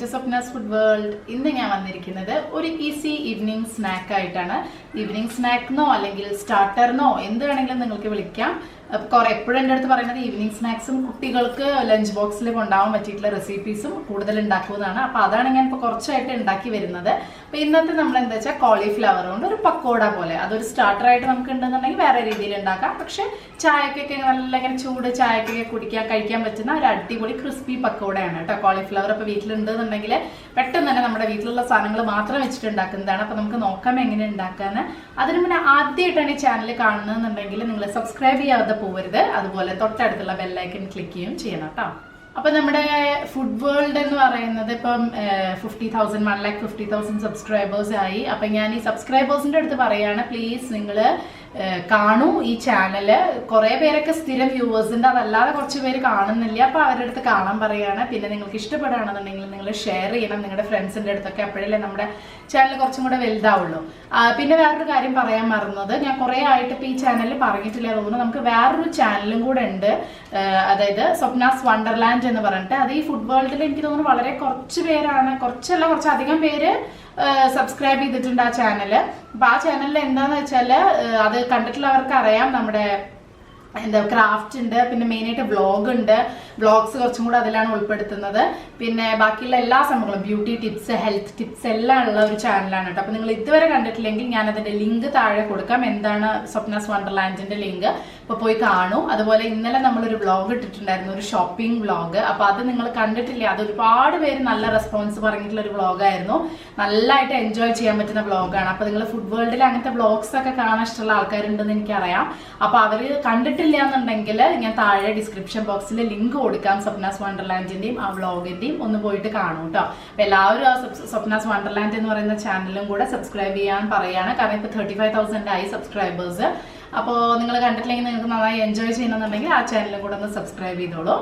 To Swapna's food world ഇന്ന് ഞാൻ വന്നിരിക്കുന്നത് ഒരു ഈസി ഈവനിങ് സ്നാക്ക് ആയിട്ടാണ്. ഈവനിങ് സ്നാക്കെന്നോ അല്ലെങ്കിൽ സ്റ്റാർട്ടർ സ്റ്റാർട്ടറിനോ എന്ത് വേണമെങ്കിലും നിങ്ങൾക്ക് വിളിക്കാം. കുറെ എപ്പോഴും എന്റെ അടുത്ത് പറയുന്നത് ഈവനിങ് സ്നാക്സും കുട്ടികൾക്ക് ലഞ്ച് ബോക്സിൽ കൊണ്ടാവാൻ പറ്റിയിട്ടുള്ള റെസിപ്പീസും കൂടുതൽ ഉണ്ടാക്കുന്നതാണ് അപ്പോൾ അതാണ് ഞാൻ ഇപ്പോൾ കുറച്ചായിട്ട് ഉണ്ടാക്കി വരുന്നത്. അപ്പോൾ ഇന്നത്തെ നമ്മൾ എന്താ വെച്ചാൽ കോളിഫ്ലവർ കൊണ്ട് ഒരു പക്കോട പോലെ. അതൊരു സ്റ്റാർട്ടർ ആയിട്ട് നമുക്ക് ഉണ്ടെന്നുണ്ടെങ്കിൽ വേറെ രീതിയിൽ ഉണ്ടാക്കാം. പക്ഷേ ചായക്കൊക്കെ നല്ല ഇങ്ങനെ ചൂട് ചായക്കൊക്കെ കുടിക്കാൻ കഴിക്കാൻ പറ്റുന്ന ഒരു അടിപൊളി ക്രിസ്പി പക്കോടയാണ് കേട്ടോ കോളിഫ്ലവർ ഇപ്പോൾ വീട്ടിലുണ്ടെന്നുണ്ടെങ്കിൽ പെട്ടെന്ന് തന്നെ നമ്മുടെ വീട്ടിലുള്ള സാധനങ്ങൾ മാത്രം വെച്ചിട്ട് ഉണ്ടാക്കുന്നതാണ്. അപ്പോൾ നമുക്ക് നോക്കാം എങ്ങനെ ഉണ്ടാക്കാന്ന്. അതിന് മുന്നേ ആദ്യമായിട്ടാണ് ഈ ചാനൽ കാണുന്നതെന്നുണ്ടെങ്കിൽ നിങ്ങൾ സബ്സ്ക്രൈബ് ചെയ്യാതെ പോകരുത് അതുപോലെ തൊട്ടടുത്തുള്ള ബെല്ലൈക്കൺ ക്ലിക്ക് ചെയ്യും ചെയ്യണം കേട്ടോ. അപ്പൊ നമ്മുടെ ഫുഡ് വേൾഡ് എന്ന് പറയുന്നത് ഇപ്പം fifty thousand one lakh fifty thousand subscribers ആയി. അപ്പൊ ഞാൻ ഈ സബ്സ്ക്രൈബേഴ്സിന്റെ അടുത്ത് പറയാണ് പ്ലീസ് നിങ്ങൾ കാണൂ ഈ ചാനൽ. കുറെ പേരൊക്കെ സ്ഥിരം വ്യൂവേഴ്സിന്റെ അതല്ലാതെ കുറച്ച് പേര് കാണുന്നില്ല. അപ്പൊ അവരുടെ അടുത്ത് കാണാൻ പറയാണ്. പിന്നെ നിങ്ങൾക്ക് ഇഷ്ടപ്പെടുകയാണെന്നുണ്ടെങ്കിൽ നിങ്ങൾ ഷെയർ ചെയ്യണം. നിങ്ങളുടെ ഫ്രണ്ട്സിന്റെ അടുത്തൊക്കെ അപ്പോഴല്ലേ നമ്മുടെ ചാനൽ കുറച്ചും കൂടെ വലുതാവുള്ളൂ. പിന്നെ വേറൊരു കാര്യം പറയാൻ മറന്നത്. ഞാൻ കുറെ ആയിട്ട് ഇപ്പൊ ഈ ചാനലിൽ പറഞ്ഞിട്ടില്ല തോന്നുന്നു. നമുക്ക് വേറൊരു ചാനലും കൂടെ ഉണ്ട്. അതായത് സ്വപ്നാസ് വണ്ടർലാൻഡ് എന്ന് പറഞ്ഞിട്ട്. അത് ഈ ഫുഡ് വേൾഡിൽ എനിക്ക് തോന്നുന്നു വളരെ കുറച്ച് പേരാണ്. കുറച്ചല്ല കുറച്ചധികം പേര് സബ്സ്ക്രൈബ് ചെയ്തിട്ടുണ്ട് ആ ചാനൽ അപ്പൊ ആ ചാനലിൽ എന്താന്ന് വെച്ചാൽ അത് കണ്ടിട്ടുള്ളവർക്ക് അറിയാം നമ്മുടെ എന്താ ക്രാഫ്റ്റ് ഉണ്ട് പിന്നെ മെയിനായിട്ട് വ്ളോഗ് ഉണ്ട്. വ്ളോഗ്സ് കുറച്ചും കൂടെ അതിലാണ് ഉൾപ്പെടുത്തുന്നത്. പിന്നെ ബാക്കിയുള്ള എല്ലാ സംഭവങ്ങളും ബ്യൂട്ടി ടിപ്സ് ഹെൽത്ത് ടിപ്സ് എല്ലാം ഉള്ള ഒരു ചാനലാണ് കേട്ടോ. അപ്പൊ നിങ്ങൾ ഇതുവരെ കണ്ടിട്ടില്ലെങ്കിൽ ഞാൻ അതിന്റെ ലിങ്ക് താഴെ കൊടുക്കാം. എന്താണ് സ്വപ്നസ് വണ്ടർലാൻഡിന്റെ ലിങ്ക് ഇപ്പൊ പോയി കാണൂ. അതുപോലെ ഇന്നലെ നമ്മളൊരു വ്ളോഗ് ഇട്ടിട്ടുണ്ടായിരുന്നു ഒരു ഷോപ്പിംഗ് വ്ളോഗ് അപ്പൊ അത് നിങ്ങൾ കണ്ടിട്ടില്ല? അത് ഒരുപാട് പേര് നല്ല റെസ്പോൺസ് പറഞ്ഞിട്ടുള്ള ഒരു വ്ളോഗായിരുന്നു നല്ലതായിട്ട് എൻജോയ് ചെയ്യാൻ പറ്റുന്ന വ്ളോഗാണ് അപ്പൊ നിങ്ങൾ ഫുഡ് വേൾഡിൽ അങ്ങനത്തെ വ്ളോഗ്സ് ഒക്കെ കാണാൻ ഇഷ്ടമുള്ള ആൾക്കാരുണ്ടെന്ന് എനിക്കറിയാം. അപ്പൊ അവർ കണ്ടിട്ടില്ല എന്നുണ്ടെങ്കിൽ ഞാൻ താഴെ ഡിസ്ക്രിപ്ഷൻ ബോക്സിൽ ലിങ്ക് കൊടുക്കാം സ്വപ്നാസ് വണ്ടർലാൻഡിന്റെയും ആ വ്ളോഗിന്റെയും ഒന്ന് പോയിട്ട് കാണൂ കേട്ടോ അപ്പൊ എല്ലാവരും ആ സ്വപ്നാസ് വണ്ടർലാൻഡ് എന്ന് പറയുന്ന ചാനലും കൂടെ സബ്സ്ക്രൈബ് ചെയ്യാൻ പറയാണ്. കാരണം ഇപ്പൊ തേർട്ടി ഫൈവ് തൗസൻഡ് ആയി സബ്സ്ക്രൈബേഴ്സ് അപ്പോൾ നിങ്ങൾ കണ്ടിട്ടില്ലെങ്കിൽ നിങ്ങൾക്ക് നന്നായി എൻജോയ് ചെയ്യണമെന്നുണ്ടെങ്കിൽ ആ ചാനലും കൂടെ ഒന്ന് സബ്സ്ക്രൈബ് ചെയ്തോളൂ.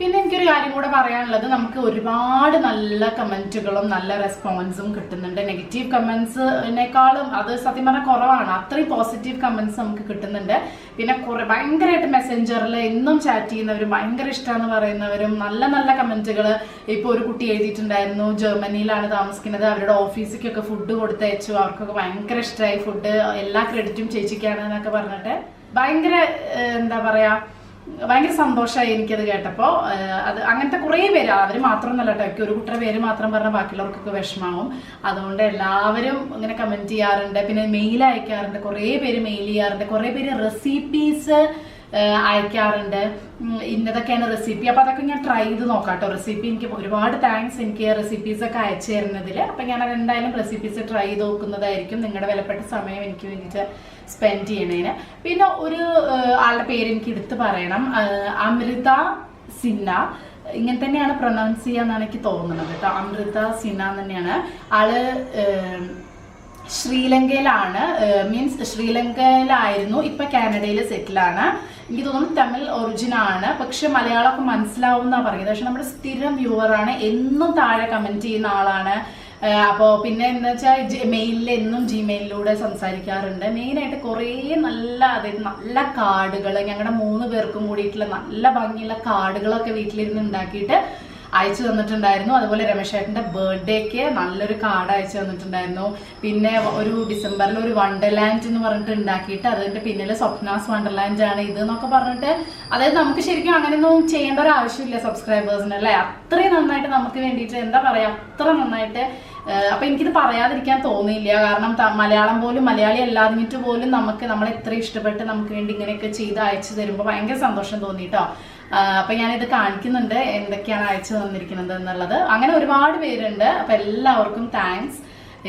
പിന്നെ എനിക്കൊരു കാര്യം കൂടെ പറയാനുള്ളത്. നമുക്ക് ഒരുപാട് നല്ല കമന്റുകളും നല്ല റെസ്പോൺസും കിട്ടുന്നുണ്ട്. നെഗറ്റീവ് കമന്റ്സിനേക്കാളും അത് സത്യം പറഞ്ഞാൽ കുറവാണ്. അത്രയും പോസിറ്റീവ് കമൻസ് നമുക്ക് കിട്ടുന്നുണ്ട്. പിന്നെ കുറെ ഭയങ്കരമായിട്ട് മെസ്സഞ്ചറിൽ എന്നും ചാറ്റ് ചെയ്യുന്നവരും ഭയങ്കര ഇഷ്ടമെന്ന് പറയുന്നവരും നല്ല നല്ല കമന്റുകൾ ഇപ്പോൾ ഒരു കുട്ടി എഴുതിയിട്ടുണ്ടായിരുന്നു. ജർമ്മനിയിലാണ് താമസിക്കുന്നത്. അവരുടെ ഓഫീസിലേക്കൊക്കെ ഫുഡ് കൊടുത്തയച്ചു. അവർക്കൊക്കെ ഭയങ്കര ഇഷ്ടമായി ഫുഡ്. എല്ലാ ക്രെഡിറ്റും ചേച്ചിക്കാണ് എന്നൊക്കെ പറഞ്ഞിട്ട് ഭയങ്കര എന്താ പറയാ ഭയങ്കര സന്തോഷമായി എനിക്കത് കേട്ടപ്പോൾ അത് അങ്ങനത്തെ കുറേ പേര് അവർ മാത്രം കേട്ടോ ഒരു കുട്ടിയുടെ പേര് മാത്രം പറഞ്ഞാൽ ബാക്കിയുള്ളവർക്കൊക്കെ വിഷമാവും. അതുകൊണ്ട് എല്ലാവരും ഇങ്ങനെ കമന്റ് ചെയ്യാറുണ്ട്. പിന്നെ മെയിൽ അയക്കാറുണ്ട്. കുറേ പേര് മെയിൽ ചെയ്യാറുണ്ട്. കുറേ പേര് റെസിപ്പീസ് അയക്കാറുണ്ട്. ഇന്നതൊക്കെയാണ് റെസിപ്പി അപ്പോൾ അതൊക്കെ ഞാൻ ട്രൈ ചെയ്ത് നോക്കാം കേട്ടോ റെസിപ്പി എനിക്ക് ഒരുപാട് താങ്ക്സ് എനിക്ക് റെസിപ്പീസ് ഒക്കെ അയച്ചു തരുന്നതിൽ. അപ്പം ഞാൻ എന്തായാലും റെസിപ്പീസ് ട്രൈ ചെയ്ത് നോക്കുന്നതായിരിക്കും നിങ്ങളുടെ വിലപ്പെട്ട സമയം എനിക്ക് വേണ്ടിയിട്ട് സ്പെൻഡ് ചെയ്യണേന്. പിന്നെ ഒരു ആളുടെ പേര് എനിക്ക് എടുത്ത് പറയണം. അമൃത സിന്ന. ഇങ്ങനെ തന്നെയാണ് പ്രൊനൗൺസ് ചെയ്യാന്നാണ് എനിക്ക് തോന്നുന്നത് കേട്ടോ. അമൃത സിന്ന തന്നെയാണ്. ആൾ ശ്രീലങ്കയിലാണ്. മീൻസ് ശ്രീലങ്കയിലായിരുന്നു. ഇപ്പൊ കാനഡയിൽ സെറ്റിലാണ് എനിക്ക് തോന്നുന്നു തമിഴ് ഒറിജിനാണ് പക്ഷെ മലയാളമൊക്കെ മനസ്സിലാവും എന്നാ പറയുന്നത്. പക്ഷെ നമ്മുടെ സ്ഥിരം വ്യൂവറാണ് എന്നും താഴെ കമന്റ് ചെയ്യുന്ന ആളാണ്. അപ്പോൾ അപ്പോ പിന്നെ എന്താ വെച്ചാൽ മെയിലിൽ എന്നും ജിമെയിലിലൂടെ സംസാരിക്കാറുണ്ട്. മെയിനായിട്ട് കുറേ നല്ല അതായത് നല്ല കാർഡുകൾ ഞങ്ങളുടെ മൂന്ന് പേർക്കും കൂടിയിട്ടുള്ള നല്ല ഭംഗിയുള്ള കാർഡുകളൊക്കെ വീട്ടിലിരുന്ന് ഉണ്ടാക്കിയിട്ട് അയച്ചു തന്നിട്ടുണ്ടായിരുന്നു. അതുപോലെ രമേശ് രമേശേട്ടന്റെ ബർത്ത്ഡേക്ക് നല്ലൊരു കാർഡ് അയച്ചു തന്നിട്ടുണ്ടായിരുന്നു. പിന്നെ ഒരു ഡിസംബറിൽ ഒരു വണ്ടർലാൻഡ് എന്ന് പറഞ്ഞിട്ട് ഉണ്ടാക്കിയിട്ട് അതിന്റെ പിന്നിൽ സ്വപ്നാസ് വണ്ടർലാൻഡ് ആണ് ഇത് എന്നൊക്കെ പറഞ്ഞിട്ട് അതായത് നമുക്ക് ശരിക്കും അങ്ങനെയൊന്നും ചെയ്യേണ്ട ഒരു ആവശ്യമില്ല സബ്സ്ക്രൈബേഴ്സിന് അല്ലേ? അത്രയും നന്നായിട്ട് നമുക്ക് വേണ്ടിയിട്ട് എന്താ പറയാ അത്ര നന്നായിട്ട് അപ്പൊ എനിക്കിത് പറയാതിരിക്കാൻ തോന്നിയില്ല. കാരണം മലയാളം പോലും മലയാളി അല്ലാതിട്ട് പോലും നമുക്ക് നമ്മളെ ഇത്ര ഇഷ്ടപ്പെട്ട് നമുക്ക് വേണ്ടി ഇങ്ങനെയൊക്കെ ചെയ്ത് അയച്ചു തരുമ്പോൾ ഭയങ്കര സന്തോഷം തോന്നിട്ടോ. അപ്പൊ ഞാനിത് കാണിക്കുന്നുണ്ട് എന്തൊക്കെയാണ് അയച്ചു തന്നിരിക്കുന്നത് എന്നുള്ളത്. അങ്ങനെ ഒരുപാട് പേരുണ്ട്. അപ്പൊ എല്ലാവർക്കും താങ്ക്സ്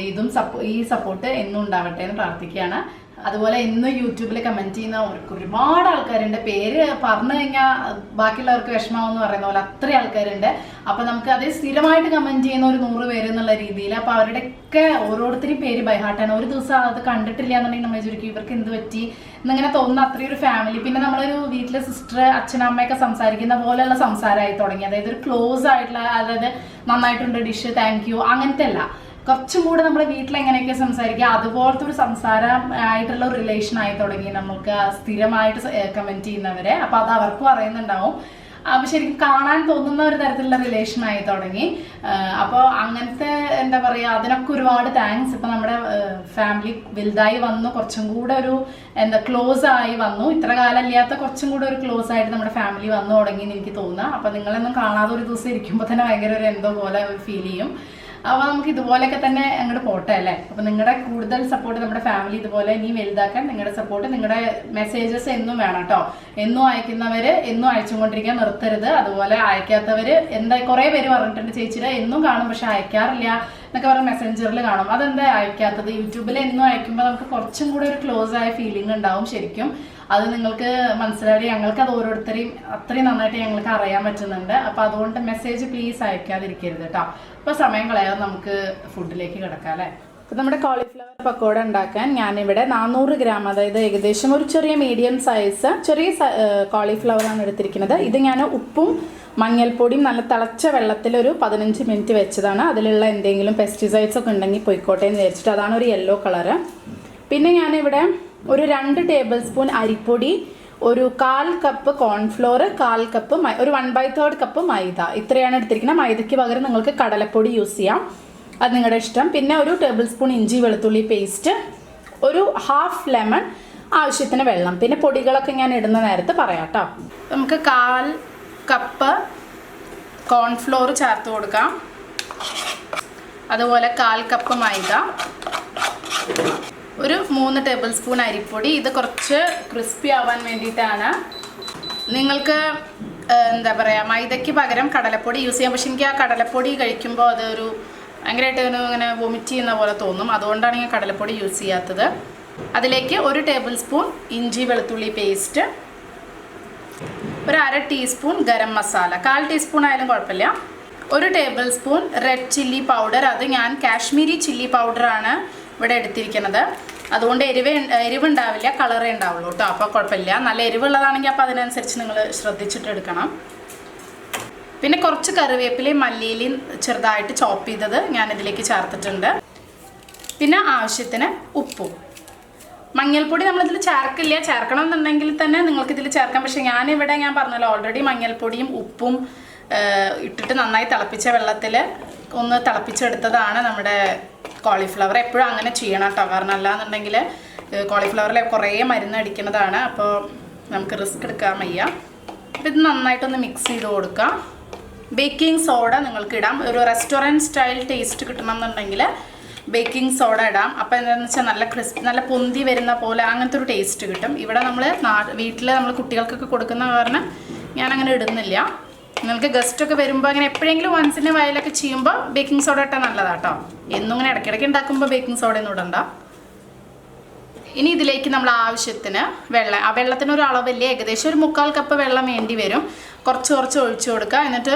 ഇതും സപ്പോ ഈ സപ്പോർട്ട് എന്നും ഉണ്ടാവട്ടെ എന്ന് പ്രാർത്ഥിക്കുകയാണ്. അതുപോലെ ഇന്ന് യൂട്യൂബിൽ കമന്റ് ചെയ്യുന്ന ഒരു- ഒരുപാട് ആൾക്കാരുണ്ട്. പേര് പറഞ്ഞു കഴിഞ്ഞാൽ ബാക്കിയുള്ളവർക്ക് വിഷമാവെന്ന് പറയുന്ന പോലെ അത്രയും ആൾക്കാരുണ്ട്. അപ്പൊ നമുക്ക് അത് സ്ഥിരമായിട്ട് കമന്റ് ചെയ്യുന്ന ഒരു നൂറ് പേര് എന്നുള്ള രീതിയിൽ അപ്പൊ അവരുടെയൊക്കെ ഓരോരുത്തരും പേര് ബൈഹാർട്ടാണ് ഒരു ദിവസം അത് കണ്ടിട്ടില്ല എന്നുണ്ടെങ്കിൽ നമ്മൾ ചോദിക്കും ഇവർക്ക് എന്ത് പറ്റി? എന്നിങ്ങനെ തോന്നുന്ന അത്രയും ഒരു ഫാമിലി പിന്നെ നമ്മളൊരു വീട്ടിലെ സിസ്റ്റർ അച്ഛനമ്മയൊക്കെ സംസാരിക്കുന്ന പോലെയുള്ള സംസാരമായി തുടങ്ങി. അതായത് ഒരു ക്ലോസ് ആയിട്ടുള്ള അതായത് നന്നായിട്ടുണ്ട് ഡിഷ് താങ്ക് യു അങ്ങനത്തെ അല്ല. കുറച്ചും കൂടെ നമ്മുടെ വീട്ടിൽ എങ്ങനെയൊക്കെ സംസാരിക്കുക അതുപോലത്തെ ഒരു സംസാരം ആയിട്ടുള്ള ഒരു റിലേഷൻ ആയി തുടങ്ങി നമുക്ക് സ്ഥിരമായിട്ട് കമന്റ് ചെയ്യുന്നവരെ. അപ്പൊ അത് അവർക്കും അറിയുന്നുണ്ടാവും. അപ്പോൾ ശരിക്കും കാണാൻ തോന്നുന്ന ഒരു തരത്തിലുള്ള റിലേഷൻ ആയി തുടങ്ങി. അപ്പോൾ അങ്ങനത്തെ എന്താ പറയുക അതിനൊക്കെ ഒരുപാട് താങ്ക്സ് ഇപ്പം നമ്മുടെ ഫാമിലി വലുതായി വന്നു കുറച്ചും കൂടെ ഒരു എന്താ ക്ലോസ് ആയി വന്നു. ഇത്ര കാലം ഇല്ലാത്ത കുറച്ചും കൂടെ ഒരു ക്ലോസ് ആയിട്ട് നമ്മുടെ ഫാമിലി വന്നു തുടങ്ങി എന്ന് എനിക്ക് തോന്നുക അപ്പോൾ നിങ്ങളൊന്നും കാണാതെ ഒരു ദിവസം ഇരിക്കുമ്പോൾ തന്നെ ഭയങ്കര ഒരു എന്തോ പോലെ ഫീൽ ചെയ്യും. അപ്പോൾ നമുക്ക് ഇതുപോലെയൊക്കെ തന്നെ അങ്ങോട്ട് പോട്ടെ അല്ലേ? അപ്പോൾ നിങ്ങളുടെ കൂടുതൽ സപ്പോർട്ട് നമ്മുടെ ഫാമിലി ഇതുപോലെ ഇനി വലുതാക്കാൻ നിങ്ങളുടെ സപ്പോർട്ട് നിങ്ങളുടെ മെസ്സേജസ് എന്നും വേണം കേട്ടോ. എന്നും അയക്കുന്നവര് എന്നും അയച്ചുകൊണ്ടിരിക്കാൻ നിർത്തരുത്. അതുപോലെ അയക്കാത്തവര് എന്താ കുറേ പേര് പറഞ്ഞിട്ടുണ്ട് ചേച്ചിയുടെ എന്നും കാണും പക്ഷെ അയക്കാറില്ല എന്നൊക്കെ പറഞ്ഞ മെസ്സഞ്ചറിൽ കാണും. അതെന്താ അയക്കാത്തത്? യൂട്യൂബിൽ എന്നും അയക്കുമ്പോൾ നമുക്ക് കുറച്ചും കൂടെ ഒരു ക്ലോസ് ആയ ഫീലിംഗ് ഉണ്ടാവും ശരിക്കും. അത് നിങ്ങൾക്ക് മനസ്സിലായി. ഞങ്ങൾക്ക് അത് ഓരോരുത്തരെയും അത്രയും നന്നായിട്ട് ഞങ്ങൾക്ക് അറിയാൻ പറ്റുന്നുണ്ട്. അപ്പോൾ അതുകൊണ്ട് മെസ്സേജ് പ്ലീസ് അയക്കാതിരിക്കരുത് കേട്ടോ അപ്പോൾ സമയം കളയാതെ നമുക്ക് ഫുഡിലേക്ക് കിടക്കാം അല്ലേ? നമ്മുടെ കോളിഫ്ലവർ പക്കോട ഉണ്ടാക്കാൻ ഞാനിവിടെ നാനൂറ് ഗ്രാം അതായത് ഏകദേശം ഒരു ചെറിയ മീഡിയം സൈസ് ചെറിയ കോളിഫ്ലവറാണ് എടുത്തിരിക്കുന്നത്. ഇത് ഞാൻ ഉപ്പും മഞ്ഞൾപ്പൊടിയും നല്ല തിളച്ച വെള്ളത്തിൽ ഒരു പതിനഞ്ച് മിനിറ്റ് വെച്ചതാണ്. അതിലുള്ള എന്തെങ്കിലും പെസ്റ്റിസൈഡ്സ് ഒക്കെ ഉണ്ടെങ്കിൽ പോയിക്കോട്ടെ എന്ന് വിചാരിച്ചിട്ട് അതാണ് ഒരു യെല്ലോ കളറ് പിന്നെ ഞാനിവിടെ ഒരു രണ്ട് ടേബിൾ സ്പൂൺ അരിപ്പൊടി ഒരു കാൽ കപ്പ് കോൺഫ്ലോർ കാൽ കപ്പ് ഒരു വൺ ബൈ തേർഡ് കപ്പ് മൈദ. ഇത്രയാണ് എടുത്തിരിക്കുന്നത്. മൈദയ്ക്ക് പകരം നിങ്ങൾക്ക് കടലപ്പൊടി യൂസ് ചെയ്യാം. അത് നിങ്ങളുടെ ഇഷ്ടം. പിന്നെ ഒരു ടേബിൾ സ്പൂൺ ഇഞ്ചി വെളുത്തുള്ളി പേസ്റ്റ് ഒരു ഹാഫ് ലെമൺ ആവശ്യത്തിന് വെള്ളം. പിന്നെ പൊടികളൊക്കെ ഞാൻ ഇടുന്ന നേരത്ത് പറയാം കേട്ടോ നമുക്ക് കാൽ കപ്പ് കോൺഫ്ലോർ ചേർത്ത് കൊടുക്കാം. അതുപോലെ കാൽ കപ്പ് മൈദ. ഒരു മൂന്ന് ടേബിൾ സ്പൂൺ അരിപ്പൊടി. ഇത് കുറച്ച് ക്രിസ്പി ആവാൻ വേണ്ടിയിട്ടാണ്. നിങ്ങൾക്ക് എന്താ പറയുക മൈദയ്ക്ക് പകരം കടലപ്പൊടി യൂസ് ചെയ്യാം. പക്ഷെ എനിക്ക് ആ കടലപ്പൊടി കഴിക്കുമ്പോൾ അതൊരു ഭയങ്കരമായിട്ട് ഇങ്ങനെ വൊമിറ്റ് ചെയ്യുന്ന പോലെ തോന്നും. അതുകൊണ്ടാണ് ഞാൻ കടലപ്പൊടി യൂസ് ചെയ്യാത്തത്. അതിലേക്ക് ഒരു ടേബിൾ സ്പൂൺ ഇഞ്ചി വെളുത്തുള്ളി പേസ്റ്റ് ഒരു അര ടീസ്പൂൺ ഗരം മസാല. കാൽ ടീസ്പൂൺ ആയാലും കുഴപ്പമില്ല. ഒരു tablespoon red chilli powder അത് ഞാൻ കാശ്മീരി ചില്ലി പൗഡറാണ് ഇവിടെ എടുത്തിരിക്കുന്നത്. അതുകൊണ്ട് എരിവ് എരിവുണ്ടാവില്ല കളറേ ഉണ്ടാവുള്ളൂ കേട്ടോ. അപ്പോൾ കുഴപ്പമില്ല. നല്ല എരിവുള്ളതാണെങ്കിൽ അപ്പോൾ അതിനനുസരിച്ച് നിങ്ങൾ ശ്രദ്ധിച്ചിട്ട് എടുക്കണം. പിന്നെ കുറച്ച് കറിവേപ്പിലയും മല്ലിയിലയും ചെറുതായിട്ട് ചോപ്പ് ചെയ്തത് ഞാൻ ഇതിലേക്ക് ചേർത്തിട്ടുണ്ട്. പിന്നെ ആവശ്യത്തിന് ഉപ്പും. മഞ്ഞൾപ്പൊടി നമ്മളിതിൽ ചേർക്കില്ല. ചേർക്കണം എന്നുണ്ടെങ്കിൽ തന്നെ നിങ്ങൾക്ക് ഇതിൽ ചേർക്കാം. പക്ഷേ ഞാനിവിടെ ഞാൻ പറഞ്ഞല്ലോ ഓൾറെഡി മഞ്ഞൾപ്പൊടിയും ഉപ്പും ഇട്ടിട്ട് നന്നായി തിളപ്പിച്ച വെള്ളത്തിൽ ഒന്ന് തിളപ്പിച്ചെടുത്തതാണ് നമ്മുടെ കോളിഫ്ലവർ എപ്പോഴും അങ്ങനെ ചെയ്യണം കേട്ടോ. കാരണം അല്ലാന്നുണ്ടെങ്കിൽ കോളിഫ്ലവറിൽ കുറേ മരുന്ന് അടിക്കുന്നതാണ്. അപ്പോൾ നമുക്ക് റിസ്ക് എടുക്കാൻ വയ്യ. അപ്പോൾ ഇത് നന്നായിട്ടൊന്ന് മിക്സ് ചെയ്ത് കൊടുക്കാം. ബേക്കിംഗ് സോഡ നിങ്ങൾക്ക് ഇടാം. ഒരു റെസ്റ്റോറന്റ് സ്റ്റൈൽ ടേസ്റ്റ് കിട്ടണം എന്നുണ്ടെങ്കിൽ ബേക്കിംഗ് സോഡ ഇടാം. അപ്പോൾ എന്താണെന്ന് വെച്ചാൽ നല്ല ക്രിസ്പ് നല്ല പൊന്തി വരുന്ന പോലെ അങ്ങനത്തെ ഒരു ടേസ്റ്റ് കിട്ടും. ഇവിടെ നമ്മൾ വീട്ടിൽ നമ്മൾ കുട്ടികൾക്കൊക്കെ കൊടുക്കുന്ന കാരണം ഞാനങ്ങനെ ഇടുന്നില്ല. നിങ്ങൾക്ക് ഗസ്റ്റ് ഒക്കെ വരുമ്പോൾ അങ്ങനെ എപ്പോഴെങ്കിലും വൺസിന്റെ വയലൊക്കെ ചെയ്യുമ്പോൾ ബേക്കിംഗ് സോഡ ഇട്ടാൽ നല്ലതാട്ടോ. എന്നും ഇങ്ങനെ ഇടയ്ക്കിടയ്ക്ക് ഉണ്ടാക്കുമ്പോൾ ബേക്കിംഗ് സോഡ ഒന്നും ഇടണ്ട. ഇനി ഇതിലേക്ക് നമ്മൾ ആവശ്യത്തിന് വെള്ളം ആ വെള്ളത്തിന് ഒരു അളവില്ല ഏകദേശം ഒരു മുക്കാൽ കപ്പ് വെള്ളം വേണ്ടി വരും. കുറച്ച് കുറച്ച് ഒഴിച്ചു കൊടുക്കുക. എന്നിട്ട്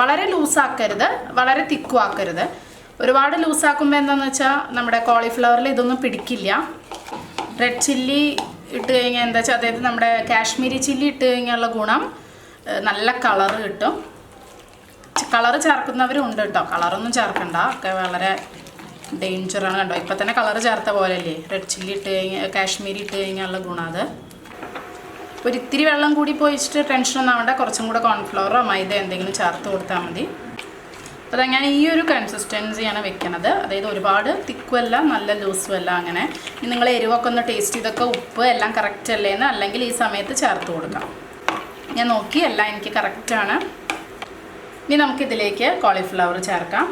വളരെ ലൂസാക്കരുത് വളരെ തിക്കും ആക്കരുത്. ഒരുപാട് ലൂസാക്കുമ്പോൾ എന്താണെന്ന് വെച്ചാൽ നമ്മുടെ കോളിഫ്ലവറിൽ ഇതൊന്നും പിടിക്കില്ല. റെഡ് ചില്ലി ഇട്ട് കഴിഞ്ഞാൽ എന്താ വെച്ചാൽ അതായത് നമ്മുടെ കാശ്മീരി ചില്ലി ഇട്ട് കഴിഞ്ഞാലുള്ള ഗുണം നല്ല കളറ് കിട്ടും. കളറ് ചേർക്കുന്നവരും ഉണ്ട് കേട്ടോ. കളറൊന്നും ചേർക്കണ്ട. ഒക്കെ വളരെ ഡേഞ്ചറാണ് കണ്ടോ. ഇപ്പം തന്നെ കളറ് ചേർത്ത പോലെയല്ലേ? റെഡ് ചില്ലി ഇട്ട് കഴിഞ്ഞാൽ കാശ്മീരി ഇട്ട് കഴിഞ്ഞാലുള്ള ഗുണം അത്. ഒരു ഇത്തിരി വെള്ളം കൂടി പോയിച്ചിട്ട് ടെൻഷനൊന്നും ആവണ്ട. കുറച്ചും കൂടെ കോൺഫ്ലവറോ മൈദ എന്തെങ്കിലും ചേർത്ത് കൊടുത്താൽ മതി. അപ്പോൾ ഞാൻ ഈ ഒരു കൺസിസ്റ്റൻസിയാണ് വെക്കണത്. അതായത് ഒരുപാട് തിക്കുമല്ല നല്ല ലൂസും അല്ല അങ്ങനെ നിങ്ങൾ എരിവൊക്കെ ഒന്ന് ടേസ്റ്റ് ചെയ്തൊക്കെ ഉപ്പ് എല്ലാം കറക്റ്റ് അല്ലേന്ന് അല്ലെങ്കിൽ ഈ സമയത്ത് ചേർത്ത് കൊടുക്കാം. ഞാൻ നോക്കി എല്ലാം എനിക്ക് കറക്റ്റാണ് ഇനി നമുക്കിതിലേക്ക് കോളിഫ്ലവർ ചേർക്കാം.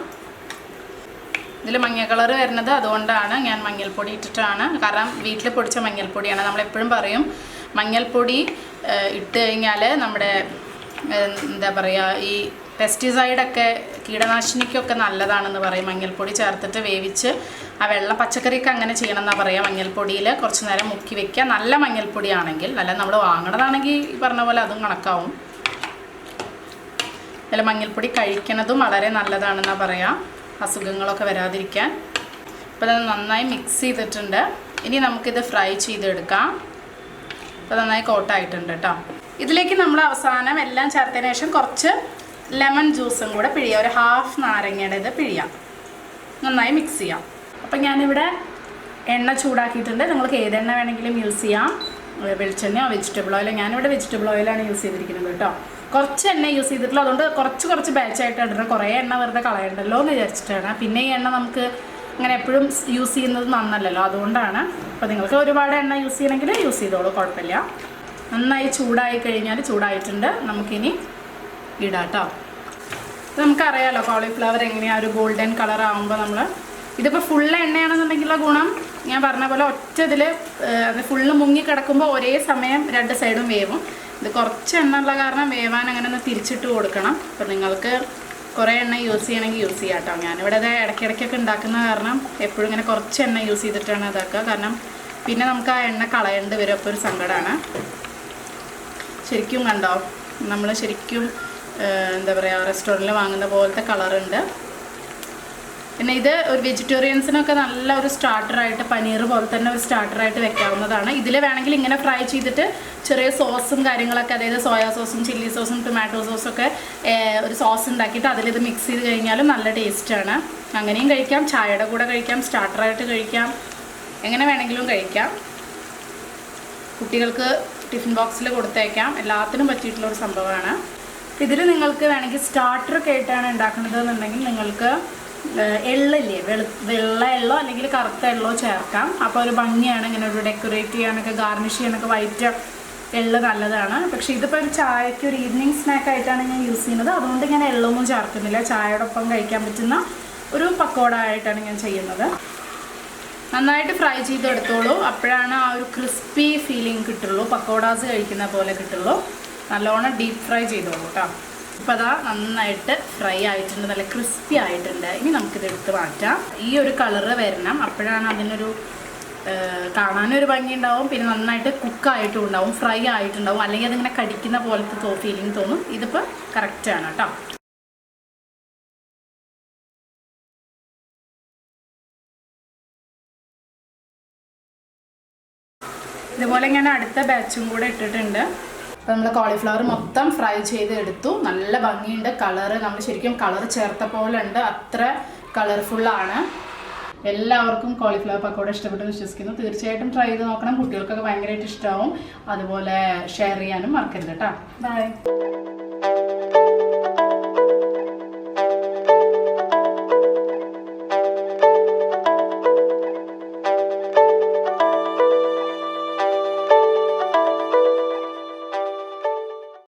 ഇതിൽ മഞ്ഞ കളർ വരുന്നത് അതുകൊണ്ടാണ് ഞാൻ മഞ്ഞൾപ്പൊടി ഇട്ടിട്ടാണ്. കാരണം വീട്ടിൽ പൊടിച്ച മഞ്ഞൾപ്പൊടിയാണ്. നമ്മളെപ്പോഴും പറയും മഞ്ഞൾപ്പൊടി ഇട്ട് കഴിഞ്ഞാൽ നമ്മുടെ എന്താ പറയുക ഈ പെസ്റ്റിസൈഡൊക്കെ കീടനാശിനിക്കൊക്കെ നല്ലതാണെന്ന് പറയും. മഞ്ഞൾപ്പൊടി ചേർത്തിട്ട് വേവിച്ച് ആ വെള്ള പച്ചക്കറിയൊക്കെ അങ്ങനെ ചെയ്യണം എന്നാണ് പറയുക മഞ്ഞൾപ്പൊടിയിൽ കുറച്ച് നേരം മുക്കി വെക്കുക. നല്ല മഞ്ഞൾപ്പൊടിയാണെങ്കിൽ അല്ല നമ്മൾ വാങ്ങണതാണെങ്കിൽ ഈ പറഞ്ഞ പോലെ അതും കണക്കാവും. അല്ല മഞ്ഞൾപ്പൊടി കഴിക്കണതും വളരെ നല്ലതാണെന്നാണ് പറയാം. അസുഖങ്ങളൊക്കെ വരാതിരിക്കാൻ. അപ്പോൾ അത് നന്നായി മിക്സ് ചെയ്തിട്ടുണ്ട്. ഇനി നമുക്കിത് ഫ്രൈ ചെയ്തെടുക്കാം. അപ്പോൾ നന്നായി കോട്ടായിട്ടുണ്ട് കേട്ടോ ഇതിലേക്ക് നമ്മൾ അവസാനം എല്ലാം ചേർത്തതിന് ശേഷം കുറച്ച് ലെമൺ ജ്യൂസും കൂടെ പിഴിയാം. ഒരു ഹാഫ് നാരങ്ങയുടെ ഇത് പിഴിയാം. നന്നായി മിക്സ് ചെയ്യാം. അപ്പം ഞാനിവിടെ എണ്ണ ചൂടാക്കിയിട്ടുണ്ട്. നിങ്ങൾക്ക് ഏതെണ്ണ വേണമെങ്കിലും യൂസ് ചെയ്യാം. വെളിച്ചെണ്ണയോ വെജിറ്റബിൾ ഓയിലോ ഞാനിവിടെ വെജിറ്റബിൾ ഓയിലാണ് യൂസ് ചെയ്തിരിക്കുന്നത് കേട്ടോ. കുറച്ച് എണ്ണ യൂസ് ചെയ്തിട്ടുള്ളൂ അതുകൊണ്ട് കുറച്ച് കുറച്ച് ബാച്ചായിട്ട് ഇടണം. കുറേ എണ്ണ വെറുതെ കളയണ്ടല്ലോ എന്ന് വിചാരിച്ചിട്ടാണ്. പിന്നെ ഈ എണ്ണ നമുക്ക് അങ്ങനെ എപ്പോഴും യൂസ് ചെയ്യുന്നത് നന്നല്ലല്ലോ. അതുകൊണ്ടാണ്. അപ്പോൾ നിങ്ങൾക്ക് ഒരുപാട് എണ്ണ യൂസ് ചെയ്യണമെങ്കിൽ യൂസ് ചെയ്തോളൂ. കുഴപ്പമില്ല. നന്നായി ചൂടായി കഴിഞ്ഞാൽ ചൂടായിട്ടുണ്ട്. നമുക്കിനി ഇടാം കേട്ടോ നമുക്കറിയാലോ കോളിഫ്ലവർ എങ്ങനെയാ ഒരു ഗോൾഡൻ കളർ ആകുമ്പോൾ നമ്മൾ ഇതിപ്പോൾ ഫുൾ എണ്ണയാണെന്നുണ്ടെങ്കിലുള്ള ഗുണം ഞാൻ പറഞ്ഞ പോലെ ഒറ്റ ഇതിൽ അത് ഫുള്ള് മുങ്ങി കിടക്കുമ്പോൾ ഒരേ സമയം രണ്ട് സൈഡും വേവും. ഇത് കുറച്ച് എണ്ണ ഉള്ള കാരണം വേവാൻ അങ്ങനെ ഒന്ന് തിരിച്ചിട്ട് കൊടുക്കണം. അപ്പോൾ നിങ്ങൾക്ക് കുറേ എണ്ണ യൂസ് ചെയ്യണമെങ്കിൽ യൂസ് ചെയ്യാം കേട്ടോ ഞാനിവിടെ അത് ഇടയ്ക്കിടയ്ക്കൊക്കെ ഉണ്ടാക്കുന്ന കാരണം എപ്പോഴും ഇങ്ങനെ കുറച്ച് എണ്ണ യൂസ് ചെയ്തിട്ടാണ് ഇതാക്കുക. കാരണം പിന്നെ നമുക്ക് ആ എണ്ണ കളയേണ്ടി വരും. അപ്പോൾ ഒരു സങ്കടമാണ് ശരിക്കും കണ്ടോ? നമ്മൾ ശരിക്കും എന്താ പറയുക റെസ്റ്റോറന്റിൽ വാങ്ങുന്ന പോലത്തെ കളറുണ്ട്. പിന്നെ ഇത് ഒരു വെജിറ്റേറിയൻസിനൊക്കെ നല്ല ഒരു സ്റ്റാർട്ടറായിട്ട് പനീർ പോലെ തന്നെ ഒരു സ്റ്റാർട്ടറായിട്ട് വെക്കാവുന്നതാണ്. ഇതിൽ വേണമെങ്കിൽ ഇങ്ങനെ ഫ്രൈ ചെയ്തിട്ട് ചെറിയ സോസും കാര്യങ്ങളൊക്കെ അതായത് സോയാ സോസും ചില്ലി സോസും ടൊമാറ്റോ സോസും ഒക്കെ ഒരു സോസ് ഉണ്ടാക്കിയിട്ട് അതിലിത് മിക്സ് ചെയ്ത് കഴിഞ്ഞാലും നല്ല ടേസ്റ്റാണ് അങ്ങനെയും കഴിക്കാം. ചായയുടെ കൂടെ കഴിക്കാം സ്റ്റാർട്ടറായിട്ട് കഴിക്കാം. എങ്ങനെ വേണമെങ്കിലും കഴിക്കാം. കുട്ടികൾക്ക് ടിഫിൻ ബോക്സിൽ കൊടുത്തേക്കാം. എല്ലാത്തിനും പറ്റിയിട്ടുള്ള ഒരു സംഭവമാണ്. ഇതിൽ നിങ്ങൾക്ക് വേണമെങ്കിൽ സ്റ്റാർട്ടറൊക്കെ ആയിട്ടാണ് ഉണ്ടാക്കുന്നത് എന്നുണ്ടെങ്കിൽ നിങ്ങൾക്ക് എള്ളില്ലേ വെളു വെള്ള എള്ളോ അല്ലെങ്കിൽ കറുത്ത എള്ളോ ചേർക്കാം. അപ്പോൾ ഒരു ഭംഗിയാണ് ഇങ്ങനെ ഒരു ഡെക്കറേറ്റ് ചെയ്യാനൊക്കെ ഗാർണിഷ് ചെയ്യാനൊക്കെ വൈറ്റ് എള്ള് നല്ലതാണ്. പക്ഷെ ഇതിപ്പോൾ ഒരു ചായക്ക് ഒരു ഈവനിങ് സ്നാക്ക് ആയിട്ടാണ് ഞാൻ യൂസ് ചെയ്യുന്നത്. അതുകൊണ്ട് ഞാൻ എള്ളൊന്നും ചേർക്കുന്നില്ല. ചായയോടൊപ്പം കഴിക്കാൻ പറ്റുന്ന ഒരു പക്കോട ആയിട്ടാണ് ഞാൻ ചെയ്യുന്നത്. നന്നായിട്ട് ഫ്രൈ ചെയ്തെടുത്തോളൂ. അപ്പോഴാണ് ആ ഒരു ക്രിസ്പി ഫീലിംഗ് കിട്ടുള്ളൂ. പക്കോടാസ് കഴിക്കുന്ന പോലെ കിട്ടുള്ളൂ. നല്ലോണം ഡീപ്പ് ഫ്രൈ ചെയ്തോളൂ കേട്ടോ ഇപ്പം അതാ നന്നായിട്ട് ഫ്രൈ ആയിട്ടുണ്ട് നല്ല ക്രിസ്പി ആയിട്ടുണ്ട്. ഇനി നമുക്കിത് എടുത്ത് മാറ്റാം. ഈ ഒരു കളറ് വരണം. അപ്പോഴാണ് അതിനൊരു കാണാനൊരു ഭംഗി ഉണ്ടാവും പിന്നെ നന്നായിട്ട് കുക്കായിട്ടും ഉണ്ടാവും ഫ്രൈ ആയിട്ടുണ്ടാവും അല്ലെങ്കിൽ അതിങ്ങനെ കടിക്കുന്ന പോലത്തെ തോ ഫീലിംഗ് തോന്നും. ഇതിപ്പോൾ കറക്റ്റാണ് കേട്ടോ ഇതുപോലെ ഞാൻ അടുത്ത ബാച്ചും കൂടെ ഇട്ടിട്ടുണ്ട്. അപ്പോൾ നമ്മൾ കോളിഫ്ലവർ മൊത്തം ഫ്രൈ ചെയ്ത് എടുത്തു നല്ല ഭംഗിയുണ്ട്. കളറ് നമ്മൾ ശരിക്കും കളർ ചേർത്ത പോലെ ഉണ്ട് അത്ര കളർഫുള്ളാണ് എല്ലാവർക്കും കോളിഫ്ലവർ പക്കോട ഇഷ്ടപ്പെട്ടെന്ന് വിശ്വസിക്കുന്നു. തീർച്ചയായിട്ടും ട്രൈ ചെയ്ത് നോക്കണം. കുട്ടികൾക്കൊക്കെ ഭയങ്കരമായിട്ട് ഇഷ്ടമാവും അതുപോലെ ഷെയർ ചെയ്യാനും മറക്കരുത് കേട്ടോ ബൈ